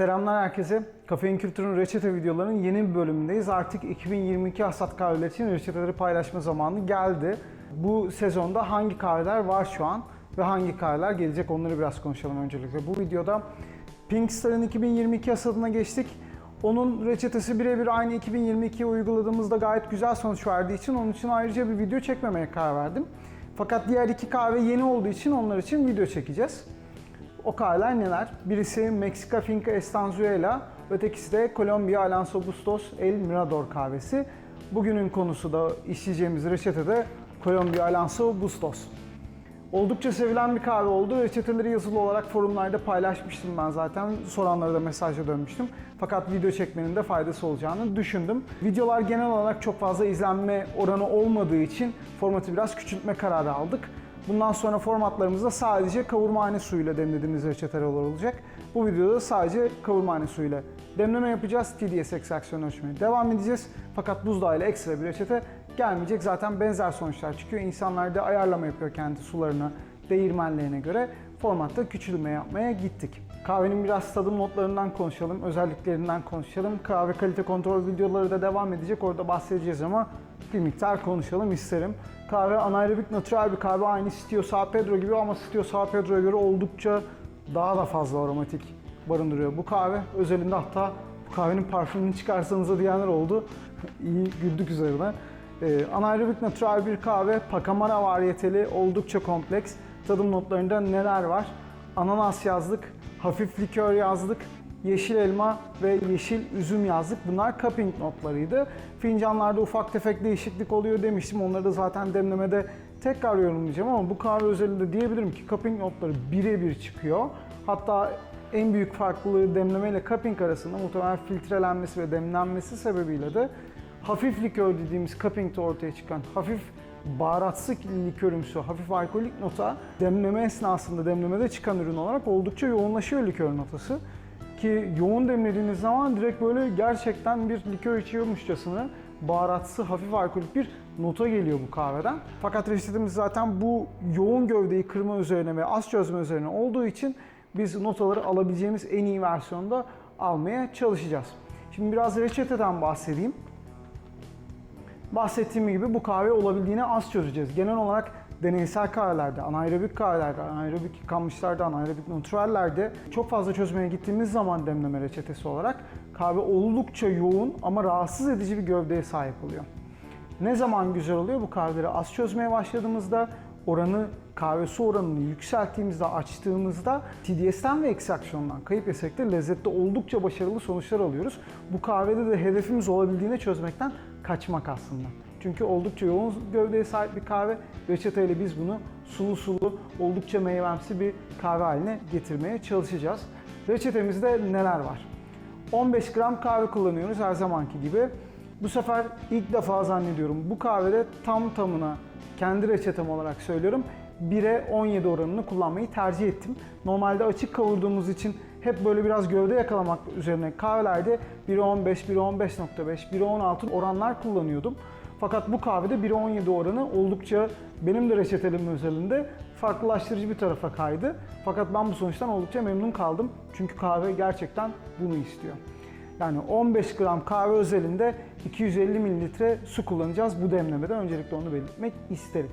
Selamlar herkese. Kafein Kültür'ün reçete videolarının yeni bir bölümündeyiz. Artık 2022 hasat kahveler için reçeteleri paylaşma zamanı geldi. Bu sezonda hangi kahveler var şu an ve hangi kahveler gelecek onları biraz konuşalım öncelikle. Bu videoda Pinkstar'ın 2022 hasadına geçtik. Onun reçetesi birebir aynı 2022'ye uyguladığımızda gayet güzel sonuç verdiği için onun için ayrıca bir video çekmemeye karar verdim. Fakat diğer iki kahve yeni olduğu için onlar için video çekeceğiz. O kahveler neler? Birisi Meksika Finca Estanzuela, ötekisi de Colombia Alonso Bustos El Mirador kahvesi. Bugünün konusu da işleyeceğimiz reçetede Colombia Alonso Bustos. Oldukça sevilen bir kahve oldu. Reçeteleri yazılı olarak forumlarda paylaşmıştım ben zaten. Soranlara da mesajla dönmüştüm. Fakat video çekmenin de faydası olacağını düşündüm. Videolar genel olarak çok fazla izlenme oranı olmadığı için formatı biraz küçültme kararı aldık. Bundan sonra formatlarımızda sadece kavurmahane suyuyla demlediğimiz reçeteler olacak. Bu videoda sadece kavurmahane suyuyla demleme yapacağız. TDS ekstraksiyon ölçmeye devam edeceğiz. Fakat buzdağı ile ekstra bir reçete gelmeyecek. Zaten benzer sonuçlar çıkıyor. İnsanlar da ayarlama yapıyor kendi sularına, değirmenlerine göre. Formatta küçülme yapmaya gittik. Kahvenin biraz tadım notlarından konuşalım, özelliklerinden konuşalım. Kahve kalite kontrol videoları da devam edecek. Orada bahsedeceğiz ama bir miktar konuşalım isterim. Kahve anaerobik natürel bir kahve. Aynı Stio San Pedro gibi ama Stio San Pedro'ya göre oldukça daha da fazla aromatik barındırıyor bu kahve. Özelinde hatta bu kahvenin parfümünü çıkarsanız da diyenler oldu. İyi güldük üzerine. Ee, anaerobik natürel bir kahve. Pacamara variyeteli, oldukça kompleks. Tadım notlarında neler var? Ananas yazdık, hafif likör yazdık, yeşil elma ve yeşil üzüm yazdık. Bunlar cupping notlarıydı. Fincanlarda ufak tefek değişiklik oluyor demiştim. Onları da zaten demlemede tekrar yorumlayacağım ama bu kahve özelinde diyebilirim ki cupping notları birebir çıkıyor. Hatta en büyük farklılığı demleme ile cupping arasında muhtemelen filtrelenmesi ve demlenmesi sebebiyle de hafif likör dediğimiz cupping'de ortaya çıkan hafif baharatsı likörümsü, hafif alkolik nota demleme esnasında demlemede çıkan ürün olarak oldukça yoğunlaşıyor likör notası. Ki yoğun demlediğiniz zaman direkt böyle gerçekten bir likör içiyormuşçasına baharatsı, hafif alkolik bir nota geliyor bu kahveden. Fakat reçetemiz zaten bu yoğun gövdeyi kırma üzerine ve az çözme üzerine olduğu için biz notaları alabileceğimiz en iyi versiyonda almaya çalışacağız. Şimdi biraz reçeteden bahsedeyim. Bahsettiğim gibi bu kahve olabildiğine az çözeceğiz. Genel olarak deneysel kahvelerde, anaerobik kahvelerde, anaerobik yıkanmışlarda, anaerobik natürellerde çok fazla çözmeye gittiğimiz zaman demleme reçetesi olarak kahve oldukça yoğun ama rahatsız edici bir gövdeye sahip oluyor. Ne zaman güzel oluyor? Bu kahveleri az çözmeye başladığımızda oranı kahve su oranını yükselttiğimizde, açtığımızda TDS'ten ve ekstraksiyondan kayıp yesek de lezzette oldukça başarılı sonuçlar alıyoruz. Bu kahvede de hedefimiz olabildiğine çözmekten kaçmak aslında. Çünkü oldukça yoğun gövdeye sahip bir kahve. Reçeteyle biz bunu sulu sulu, oldukça meyvemsi bir kahve haline getirmeye çalışacağız. Reçetemizde neler var? 15 gram kahve kullanıyoruz her zamanki gibi. Bu sefer ilk defa zannediyorum bu kahvede tam tamına kendi reçetem olarak söylüyorum 1'e 17 oranını kullanmayı tercih ettim. Normalde açık kavurduğumuz için hep böyle biraz gövde yakalamak üzerine kahvelerde 1'e 15, 1'e 15.5, 1'e 16 oranlar kullanıyordum. Fakat bu kahvede 1'e 17 oranı oldukça benim de reçetelerim özelinde farklılaştırıcı bir tarafa kaydı. Fakat ben bu sonuçtan oldukça memnun kaldım. Çünkü kahve gerçekten bunu istiyor. Yani 15 gram kahve özelinde 250 mililitre su kullanacağız bu demlemede. Öncelikle onu belirtmek isterim.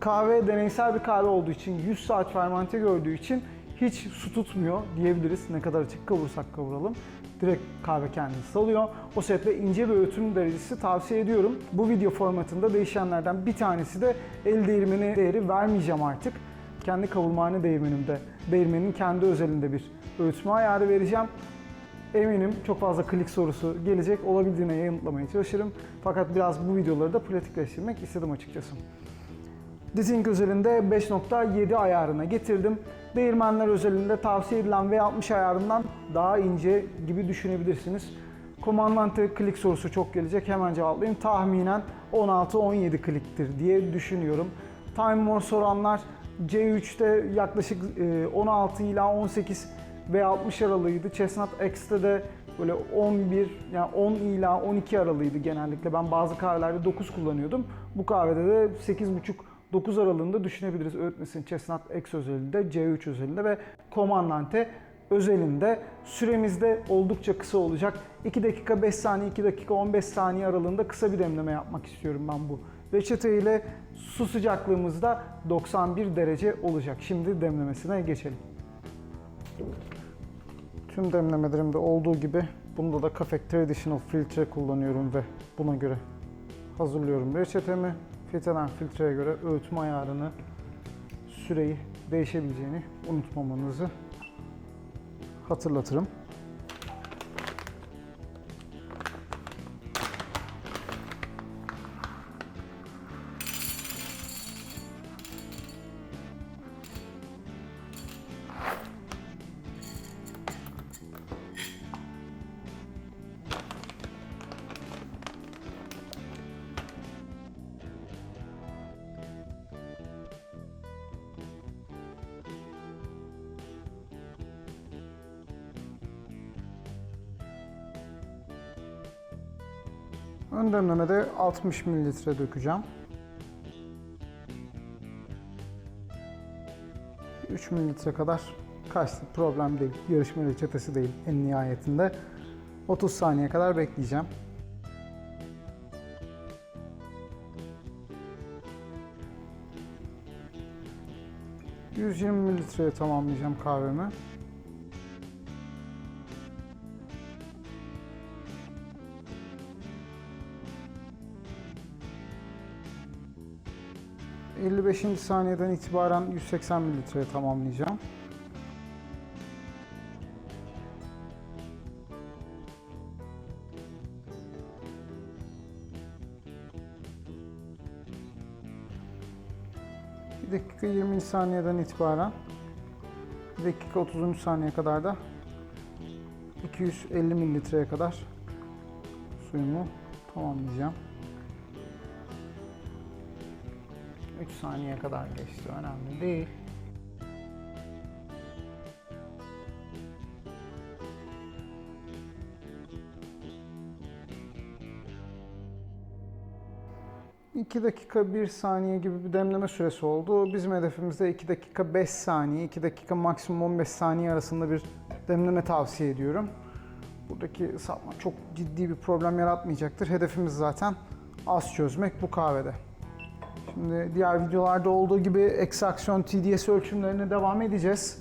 Kahve deneysel bir kahve olduğu için 100 saat fermente gördüğü için hiç su tutmuyor diyebiliriz. Ne kadar açık kavursak kavuralım. Direkt kahve kendisi salıyor. O sebeple ince bir öğütüm derecesi tavsiye ediyorum. Bu video formatında değişenlerden bir tanesi de el değirmeni değeri vermeyeceğim artık. Kendi kavurmahane değirmenimde, değirmenin kendi özelinde bir öğütme ayarı vereceğim. Eminim çok fazla klik sorusu gelecek. Olabildiğine yanıtlamaya çalışırım. Fakat biraz bu videoları da pratikleştirmek istedim açıkçası. Dizink özelinde 5.7 ayarına getirdim. Değirmenler özelinde tavsiye edilen V60 ayarından daha ince gibi düşünebilirsiniz. Komandante klik sorusu çok gelecek. Hemen cevaplayayım. Tahminen 16-17 kliktir diye düşünüyorum. Time More soranlar C3'te yaklaşık 16 ila 18 ve 60 aralığıydı. Chestnut X'te de böyle 11 yani 10 ila 12 aralığıydı genellikle. Ben bazı kahvelerde 9 kullanıyordum. Bu kahvede de 8.5 9 aralığında düşünebiliriz öğütmesini Chestnut X özelinde, C3 özelinde ve Comandante özelinde süremizde oldukça kısa olacak. 2 dakika 5 saniye, 2 dakika 15 saniye aralığında kısa bir demleme yapmak istiyorum ben bu reçete ile. Su sıcaklığımız da 91 derece olacak. Şimdi demlemesine geçelim. Tüm demlemelerimde olduğu gibi bunda da Café Traditional filtre kullanıyorum ve buna göre hazırlıyorum reçetemi. Filtreden filtreye göre öğütme ayarını, süreyi değişebileceğini unutmamanızı hatırlatırım. Ön demlemede 60 mililitre dökeceğim. 3 mililitre kadar kaçtı. Problem değil. Yarışma reçetesi değil en nihayetinde. 30 saniye kadar bekleyeceğim. ...120 mililitreye tamamlayacağım kahvemi. ...55. saniyeden itibaren 180 mililitreye tamamlayacağım. Bir dakika 20. saniyeden itibaren 1 dakika 30. saniye kadar da 250 mililitreye kadar suyumu tamamlayacağım. 3 saniye kadar geçti önemli değil. İki dakika 1 saniye gibi bir demleme süresi oldu. Bizim hedefimizde 2 dakika 5 saniye, 2 dakika maksimum 15 saniye arasında bir demleme tavsiye ediyorum. Buradaki ıslatma çok ciddi bir problem yaratmayacaktır. Hedefimiz zaten az çözmek bu kahvede. Şimdi diğer videolarda olduğu gibi ekstraksiyon TDS ölçümlerine devam edeceğiz.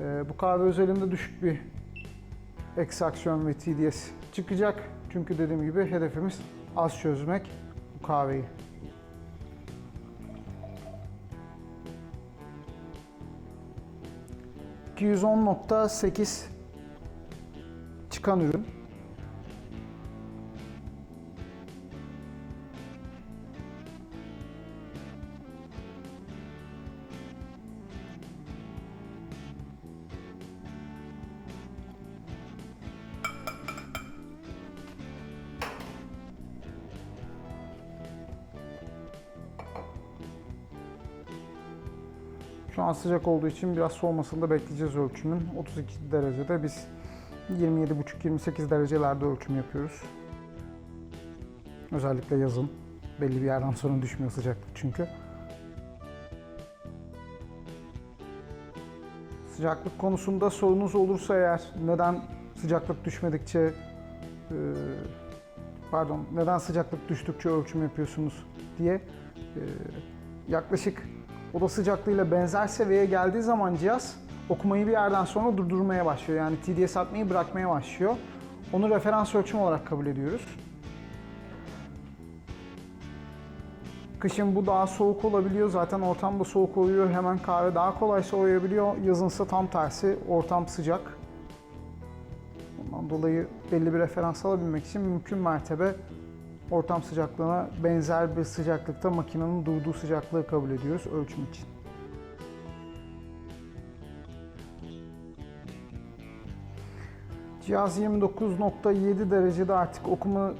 Ee, bu kahve özelinde düşük bir ekstraksiyon ve TDS çıkacak. Çünkü dediğim gibi hedefimiz az çözmek bu kahveyi. ...210.8 çıkan ürün. Şu an sıcak olduğu için biraz soğumasını da bekleyeceğiz ölçümün. 32 derecede biz 27,5-28 derecelerde ölçüm yapıyoruz. Özellikle yazın. Belli bir yerden sonra düşmüyor sıcaklık çünkü. Sıcaklık konusunda sorunuz olursa eğer neden sıcaklık düşmedikçe e, pardon neden sıcaklık düştükçe ölçüm yapıyorsunuz diye e, yaklaşık oda sıcaklığıyla benzer seviyeye geldiği zaman cihaz okumayı bir yerden sonra durdurmaya başlıyor. Yani TDS atmayı bırakmaya başlıyor. Onu referans ölçüm olarak kabul ediyoruz. Kışın bu daha soğuk olabiliyor. Zaten ortam da soğuk oluyor. Hemen kahve daha kolay soğuyabiliyor. Yazınsa tam tersi. Ortam sıcak. Ondan dolayı belli bir referans alabilmek için mümkün mertebe ortam sıcaklığına benzer bir sıcaklıkta makinenin durduğu sıcaklığı kabul ediyoruz ölçüm için. Cihaz 29.7 derecede artık okuma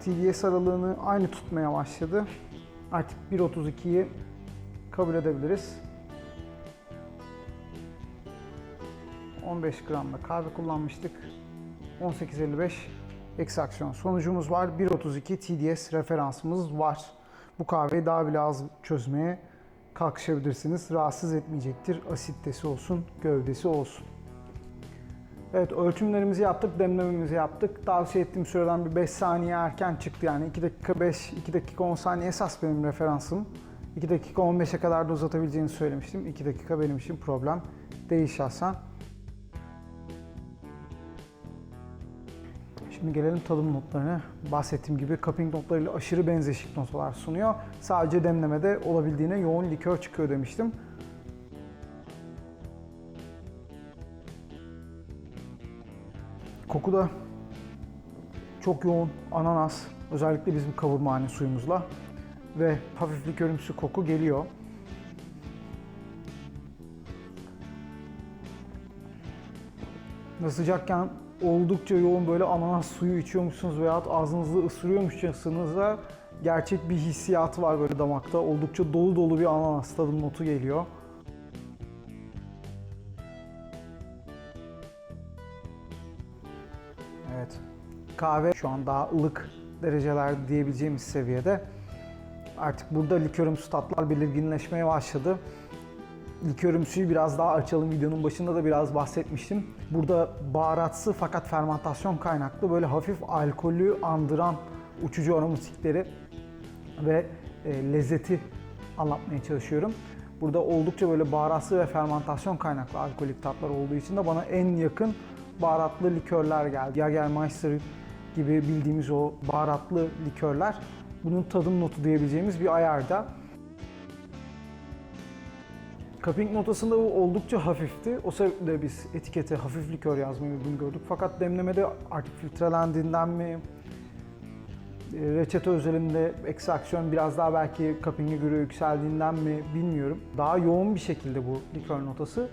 TDS aralığını aynı tutmaya başladı. Artık 1.32'yi kabul edebiliriz. 15 gram da kahve kullanmıştık. 18.55 ekstraksiyon sonucumuz var. 1.32 TDS referansımız var. Bu kahveyi daha bile az çözmeye kalkışabilirsiniz. Rahatsız etmeyecektir. Asitesi olsun, gövdesi olsun. Evet ölçümlerimizi yaptık, demlememizi yaptık. Tavsiye ettiğim süreden bir 5 saniye erken çıktı yani 2 dakika 5, 2 dakika 10 saniye esas benim referansım. 2 dakika 15'e kadar da uzatabileceğini söylemiştim. 2 dakika benim için problem değil şahsen. Şimdi gelelim tadım notlarına. Bahsettiğim gibi cupping notlarıyla aşırı benzeşik notalar sunuyor. Sadece demlemede olabildiğine yoğun likör çıkıyor demiştim. Koku da çok yoğun ananas, özellikle bizim kavurmahane suyumuzla ve hafif likörümsü koku geliyor. Ve sıcakken oldukça yoğun böyle ananas suyu içiyormuşsunuz veya ağzınızı ısırıyormuşçasınız da gerçek bir hissiyatı var böyle damakta. Oldukça dolu dolu bir ananas tadım notu geliyor. Evet. Kahve şu an daha ılık dereceler diyebileceğimiz seviyede. Artık burada likörümsü tatlar belirginleşmeye başladı. Likörümsüyü biraz daha açalım. Videonun başında da biraz bahsetmiştim. Burada baharatsı fakat fermentasyon kaynaklı böyle hafif alkolü andıran uçucu aromatikleri ve e, lezzeti anlatmaya çalışıyorum. Burada oldukça böyle baharatsı ve fermentasyon kaynaklı alkolik tatlar olduğu için de bana en yakın baharatlı likörler geldi. Jägermeister gibi bildiğimiz o baharatlı likörler bunun tadım notu diyebileceğimiz bir ayarda. Cupping notasında bu oldukça hafifti. O sebeple biz etikete hafif likör yazmayı uygun gördük. Fakat demlemede artık filtrelendiğinden mi, e, reçete özelinde ekstraksiyon biraz daha belki cupping'e göre yükseldiğinden mi bilmiyorum. Daha yoğun bir şekilde bu likör notası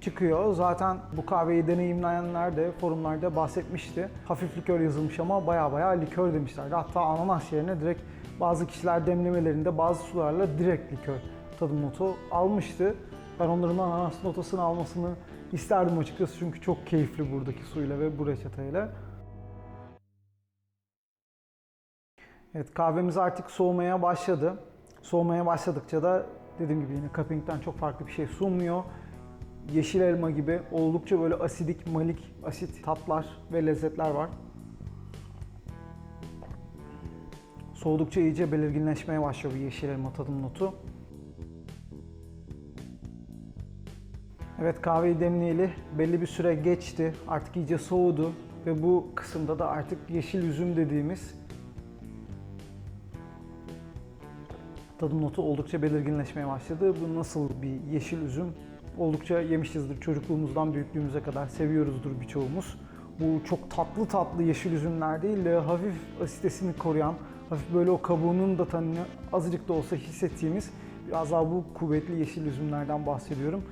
çıkıyor. Zaten bu kahveyi deneyimleyenler de forumlarda bahsetmişti. Hafif likör yazılmış ama baya baya likör demişlerdi. Hatta ananas yerine direkt bazı kişiler demlemelerinde bazı sularla direkt likör tadım notu almıştı. Ben onların ananas notasını almasını isterdim açıkçası çünkü çok keyifli buradaki suyla ve bu reçeteyle. Evet kahvemiz artık soğumaya başladı. Soğumaya başladıkça da dediğim gibi yine cupping'den çok farklı bir şey sunmuyor. Yeşil elma gibi oldukça böyle asidik, malik, asit tatlar ve lezzetler var. Soğudukça iyice belirginleşmeye başlıyor bu yeşil elma tadım notu. Evet kahveyi demleyeli belli bir süre geçti. Artık iyice soğudu ve bu kısımda da artık yeşil üzüm dediğimiz tadım notu oldukça belirginleşmeye başladı. Bu nasıl bir yeşil üzüm? Oldukça yemişizdir çocukluğumuzdan büyüklüğümüze kadar seviyoruzdur birçoğumuz. Bu çok tatlı tatlı yeşil üzümler değil de hafif asitesini koruyan, hafif böyle o kabuğunun da tanını azıcık da olsa hissettiğimiz biraz daha bu kuvvetli yeşil üzümlerden bahsediyorum.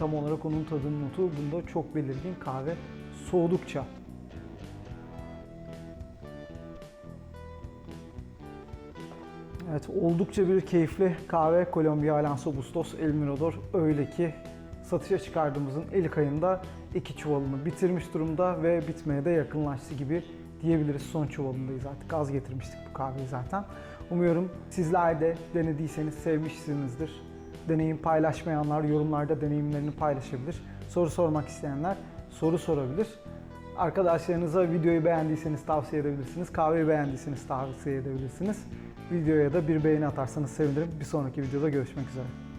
Tam olarak onun tadım notu bunda çok belirgin kahve soğudukça. Evet oldukça bir keyifli kahve Colombia Alonso Bustos El Mirador öyle ki satışa çıkardığımızın Eylül ayında iki çuvalını bitirmiş durumda ve bitmeye de yakınlaştı gibi diyebiliriz. Son çuvalındayız artık az getirmiştik bu kahveyi zaten. Umuyorum sizler de denediyseniz sevmişsinizdir. Deneyim paylaşmayanlar yorumlarda deneyimlerini paylaşabilir. Soru sormak isteyenler soru sorabilir. Arkadaşlarınıza videoyu beğendiyseniz tavsiye edebilirsiniz. Kahveyi beğendiyseniz tavsiye edebilirsiniz. Videoya da bir beğeni atarsanız sevinirim. Bir sonraki videoda görüşmek üzere.